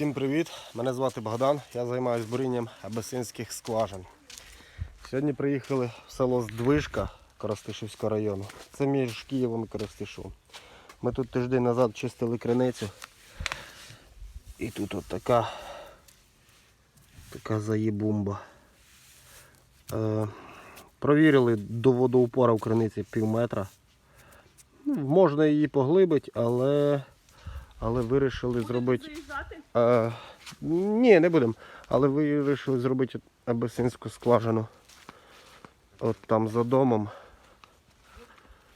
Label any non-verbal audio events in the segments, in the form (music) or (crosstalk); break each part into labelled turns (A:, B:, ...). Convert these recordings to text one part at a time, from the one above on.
A: Всім привіт! Мене звати Богдан, я займаюся бурінням абесинських скважин. Сьогодні приїхали в село Здвижка Коростишівського району. Це між Києвом і Коростишевом. Ми тут тиждень назад чистили криницю. І тут от така, така заєбумба. Е, провірили до водоупора в криниці пів метра. Ну, можна її поглибити, але, але вирішили зробити.
B: Заїжджати?
A: Е, ні, не будемо. Але ви вирішили зробити абесинську скважину. От там за домом,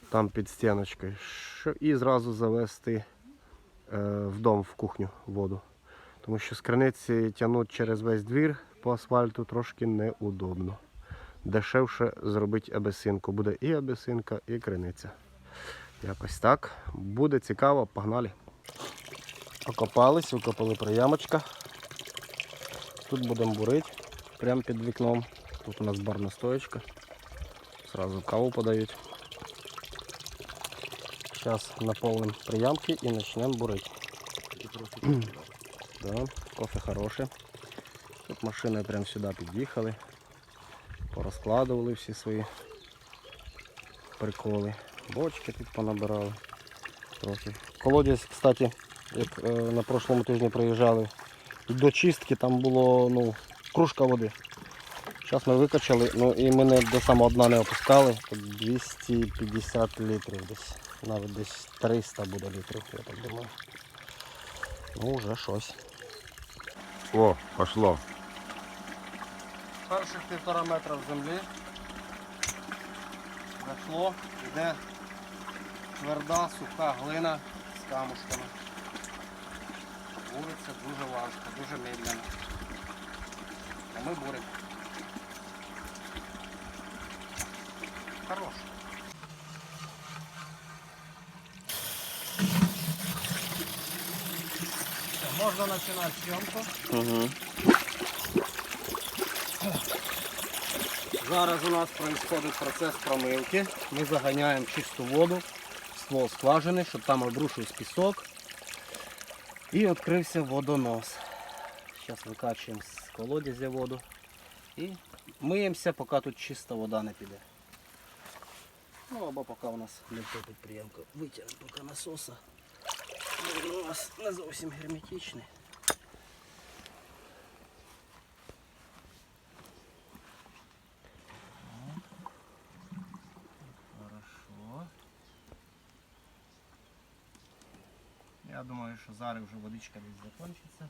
A: там під стіночкою. Що, і зразу завести е, в дом, в кухню воду. Тому що з криниці тягнути через весь двір по асфальту трошки неудобно. Дешевше зробити абесинку. Буде і абесинка, і криниця. Якось так. Буде цікаво, погнали. Окопались, викопали приямочка. Тут будемо бурити прямо під вікном. Тут у нас барна стоечка. Сразу каву подають. Зараз наповнимо приямки і почнемо бурити. (clears throat) да, кофе хороше. Тут машини прямо сюди під'їхали. Порозкладували всі свої приколи. Бочки тут понабирали трохи. Колодязь, кстати, як е, на прошлому тижні приїжджали, до чистки там було ну, кружка води. Зараз ми викачали, ну і ми не до самого дна не опускали, тут 250 літрів десь. Навіть десь 300 буде літрів, я так думаю. Ну вже щось.
C: О, пошло.
A: Перших півтора метра землі. Зайшло, йде тверда, суха глина з камушками. Буриться дуже важко, дуже медленно. А ми буримо. Хорош. Все, Можна починати зйомку.
C: Угу.
A: Зараз у нас происходит процес промивки. Ми заганяємо чисту воду ствол скважини, щоб там обрушився пісок і відкрився водонос. Зараз викачуємо з колодязя воду і миємося, поки тут чиста вода не піде. Ну або поки у нас не втопить приємка. Витягнемо поки насоса. Водонос не зовсім герметичний. Хорошо. Я думаю, що зараз вже водичка десь закінчиться.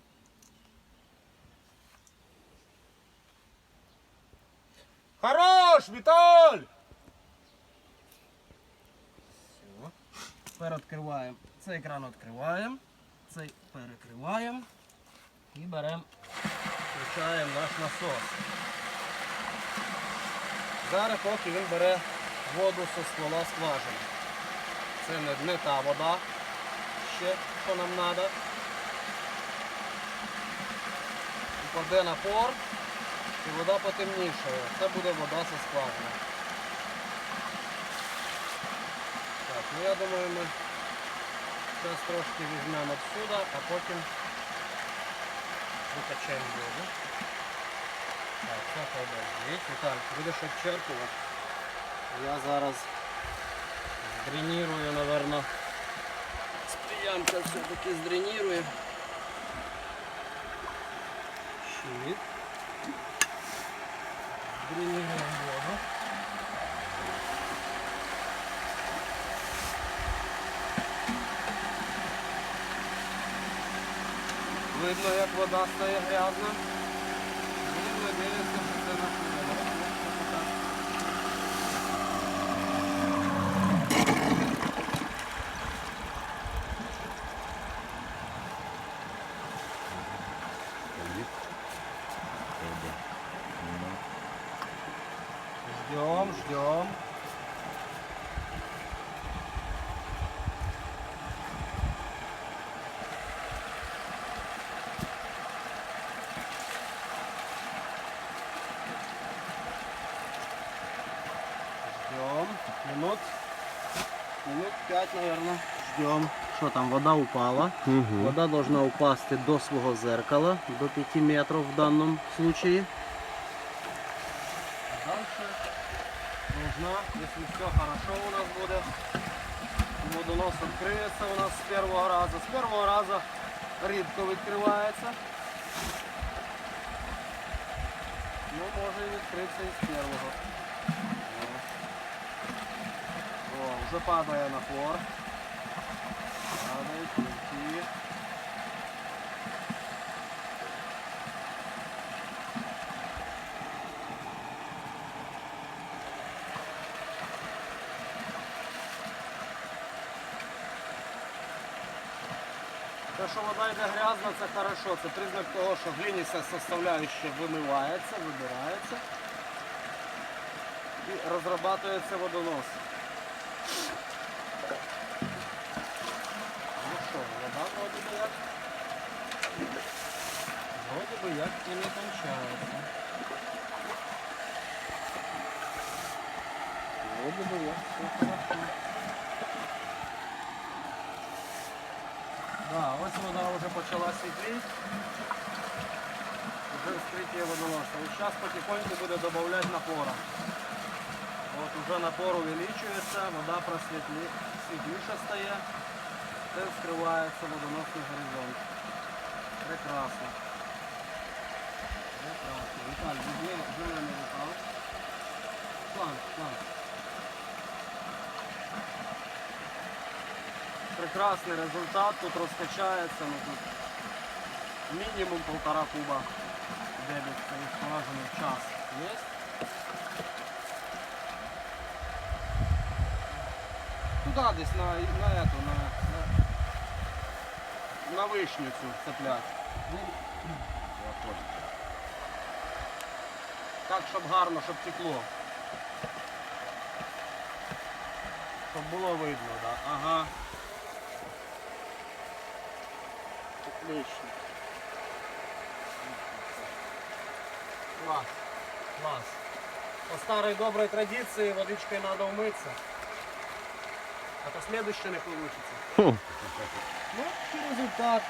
C: Хорош, Віталь!
A: Все. Тепер відкриваємо. Цей кран відкриваємо, цей перекриваємо і беремо, включаємо наш насос. Зараз поки він бере воду зі ствола скважини. Це не, не та вода ще, що нам треба. Упаде напор і вода потемнішає. Це буде вода зі скважини. Так, ну я думаю, ми зараз трошки візьмемо відсюди, а потім викачаємо воду. Так, все подождіть. Віталь, будеш обчерпувати. Я зараз здренірую, напевно. Сприямка все-таки здренірую. Щит. дренируем воду. Видно, як вода стає грязна. І надіюся, що це наш Ждем, ждем. Ждем. Минут, минут пять, наверное. Ждем, що там, вода упала.
C: Угу.
A: Вода должна упасти до свого зеркала, до 5 метров в данном случае. А дальше нужна, если все хорошо у нас будет, водонос відкриється у нас з першого разу. З першого разу рідко відкривається. Ну, може і відкритися і з першого. О, вже падає напор. Падають кульки. Те, що вода йде грязна, це хорошо. Це признак того, що глиняста составляющая вимивається, вибирається і розрабатується водонос. Ну що, вода вроді би як. Вроді би як і не кончається. Вроді би як все хорошо. Да, ось вода вже почала світліти. Вже вскриття водоноса. І зараз потихоньку буде додавати напора. От уже напор увеличується, вода світліша стає. Це вскривається водоносний горизонт. Прекрасно. Прекрасно. Прекрасний результат, тут розкачається, ну тут мінімум полтора куба дебіт в час є. Туда десь на, на эту, на, на, на вишню цю цеплять. Ну, Так, щоб гарно, щоб текло. Щоб було видно, так. Да. Ага. Отлично. Класс. Класс. По старой доброй традиции водичкой надо умыться. А то следующее не получится.
C: Хм.
A: Ну, результат.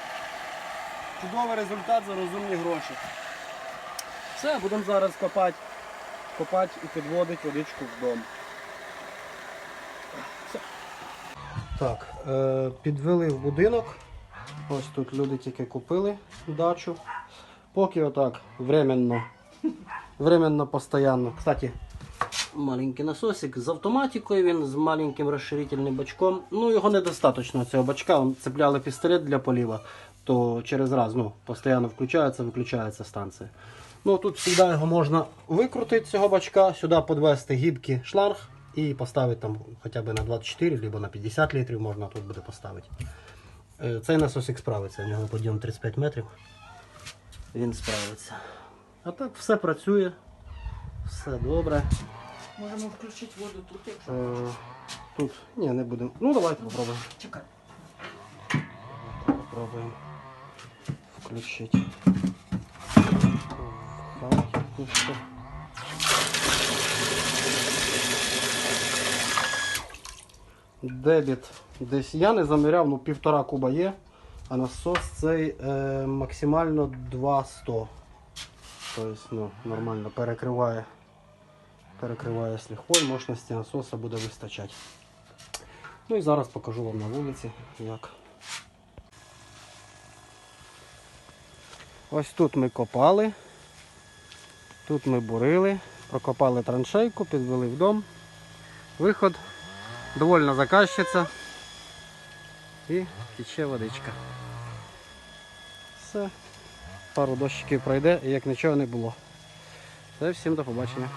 A: Чудовий результат за розумні гроші. Все, будемо зараз копати. Копати і підводити водичку в дом. Так, е, підвели в будинок. Ось тут люди тільки купили дачу. Поки отак временно. Временно постоянно. Кстати, маленький насосик з автоматикою, він з маленьким розширительним бачком. Ну, його недостатньо цього бачка. Цепляли пістолет для поліва, то через раз ну, постійно включається, виключається станція. Ну, тут завжди його можна викрутити цього бачка, сюди підвести гібкий шланг і поставити там хоча б на 24 або на 50 літрів можна тут буде поставити. Е, Цей насосик справиться, у нього подйом 35 метрів. Він справиться. А так все працює, все добре.
D: Можемо включити воду тут, якщо.
A: Е, Тут, ні, не будемо. Ну давайте попробуємо.
D: Чекай.
A: Попробуємо включити. В. Дебіт десь я не заміряв, ну півтора куба є, а насос цей е, максимально 200. Тобто ну, нормально перекриває. Перекриває з лихвою, мощності насоса буде вистачати. Ну і зараз покажу вам на вулиці, як. Ось тут ми копали, тут ми бурили, прокопали траншейку, підвели в дом. Виход, довольно закащиться і тече водичка. Все, пару дощиків пройде і як нічого не було. Це всім до побачення.